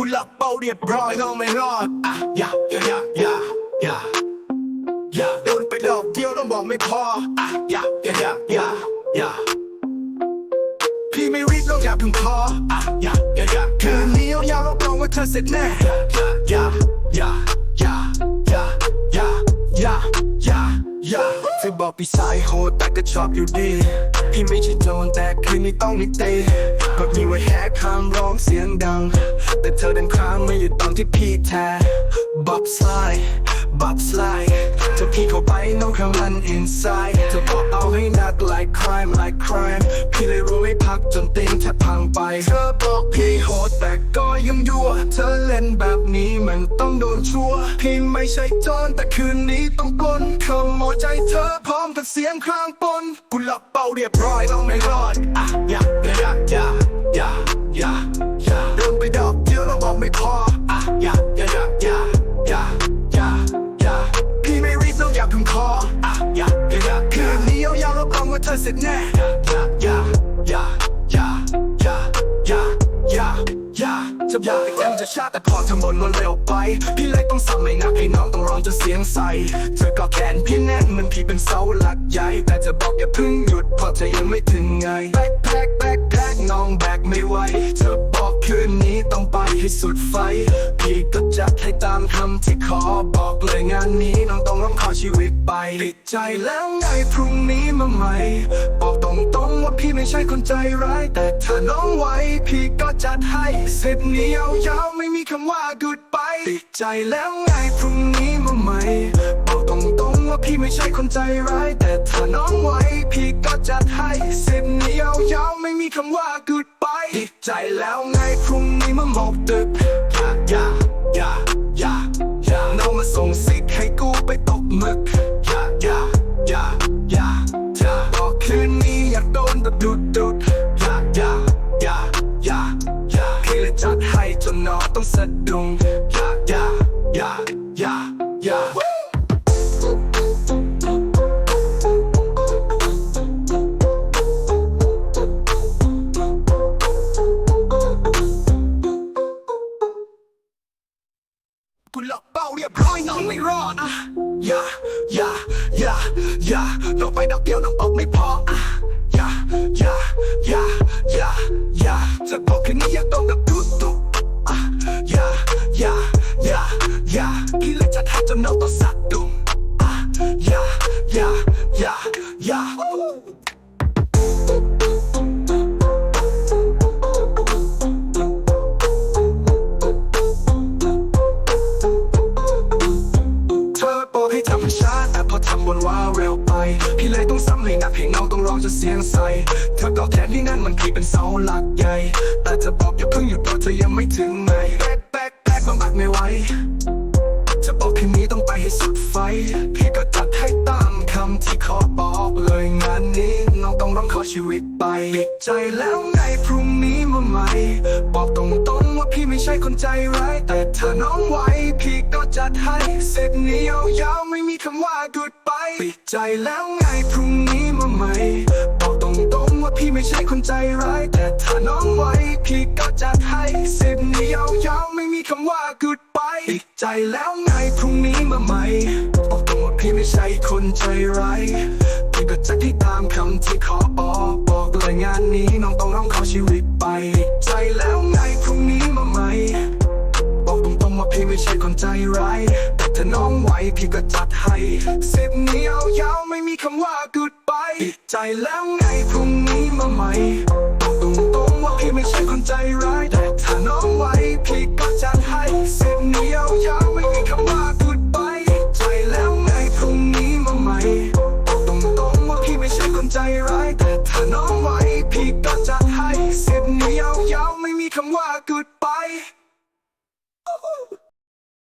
บุญหลักเป้าเรียบร้อยเราไม่รอดอะอย่าอย่าอย่าอย่าอย่าอย่าโดนไปดอกเดียวต้องบอกไม่พออะอย่าอย่าอย่าอย่าอย่าพี่ไม่รีบเราอย่าเพึ่งพออะอย่าอย่าอย่าคืนนี้ยาวๆรับรองว่าเธอเสร็จแน่อย่าอย่า เธอบอกพี่สายโหดแต่ก็ชอบอยู่ดี พี่ไม่ใช่โจรแต่คืนนี้ต้องมีเตะก็มีไว้แหกคำร้องเสียงดัง แต่เธอดันค้างไม่หยุดตอนที่พี่แท้บับสไลด์บับสไลด์เธอพี่เข้าไปน้องข้างมัน inside เธอบอกเอาให้หนัก like crime like crime พี่เลยรู้ให้พักจนตีนแทบพังไป นี้มันต้องโดนชัวร์พี่ไม่ใช่โจรแต่คืนนี้ต้องปล้นขโมยใจเธอพร้อมกับเสียงครางปนกูหลับเป้าเรียบร้อยต้องไม่รอดอะอย่าอย่าอย่าอย่าอย่าอย่าโดนไปดอกเดียวเราบอกไม่พออะอย่าอย่าอย่าอย่าอย่าอย่าอย่าพี่ไม่รีบเราอย่าพึ่งคออะอย่าอย่าอย่าคืนนี้ยาวๆรับรองว่าเธอเสร็จแน่อย่าอย่า จะอยากให้เต็มจะชาติแต่พอเธอหมดมันเร็วไป พี่เลยต้องสั่งไม่หนักให้น้องต้องร้องจนเสียงใส เธอก็แขนพี่แน่นเหมันพี่เป็นเสาหลักใหญ่ แต่จะบอกอย่าเพิ่งหยุดเพราะเธอยังไม่ถึงไงแบกแบกแบกแบกน้องแบกไม่ไหวเธอบอกคืนนี้ต้องไปให้สุดไฟ พี่ก็จัดให้ตามคำที่ขอบอกเลยงานนี้น้องต้องร้องขอชีวิตไปติดใจแล้วไงพรุ่งนี้มาใหม่ บอกตรงๆว่าพี่ไม่ใช่คนใจร้าย แต่ถ้าน้องไหว พี่ก็จัดให้เสร็จนี้ยาวๆไม่มีคำว่า goodbye ติดใจแล้วไงพรุ่งนี้มาใหม่บอกตรงๆว่าพี่ไม่ใช่คนใจร้าย แต่ถ้าน้องไหวพี่ก็จัดให้เสร็จนี้ยาวๆไม่มีคำว่า goodbye ติดใจแล้วไงพรุ่งนี้มาหมอบตึกอ ดุ้งอย่าอย่าอย่าอย่าอย่ากูหลับเป้าเรียบร้อยน้องไม่รอดอะอย่าอย่าอย่าอย่าลงไปดอกเดียวน้องบอกไม่พออะอย่าอย่าอย่าอย่าอย่าจะบอกคืนนี้อยากโด ทำช้าแต่พอทำบนว่าเร็วไป พี่เลยต้องซ้ำให้หนักให้เงาต้องร้องจนเสียงใส เธอก็แทนที่นั่นมันพี่เป็นเสาหลักใหญ่ แต่จะบอกอย่าเพิ่งหยุดเพราะเธอยังไม่ถึงไห องต้องร้องขอชีวิตไปปิดใจแล้วไงพรุ่งนี้มาใหม่บอกตรงๆว่าพี่ไม่ใช่คนใจร้าย แต่ถ้าน้องไหวพี่ก็จัดให้ เสร็จนี้ยาวๆไม่มีคำว่า goodbye ปิดใจแล้วไงพรุ่งนี้มาใหม่บอกตรงๆว่าพี่ไม่ใช่คนใจร้าย แต่ถ้าน้องไหวพี่ก็จัดให้ เสร็จนี้ยาวๆไม่มีคำว่า goodbye ปิดใจแล้วไงพรุ่งนี้มาใหม่บอกตรงว่าพี่ไม่ใช่คนใจร้าย ไม่ใช่คนใจร้ายแต่ถ้าน้องไหวพี่ก็จัดให้สิบนี้เอายาวไม่มีคำว่า goodbye ปิดใจแล้วไงพรุ่งนี้มาใหม่ตอกตรงว่าพี่ไม่ใช่คนใจร้ายแต่ถ้าน้องไหวพี่ก็จัดให้สิบนี้เอายาวไม่มีคำว่า goodbye ปิดใจแล้วไงพรุ่งนี้มาใหม่ตอกตรงว่าพี่ไม่ใช่คนใจร้ายแต่ถ้าน้องไหวพี่ก็จัดให้สิบนี้เอายาวไม่มีคำว่า goodbye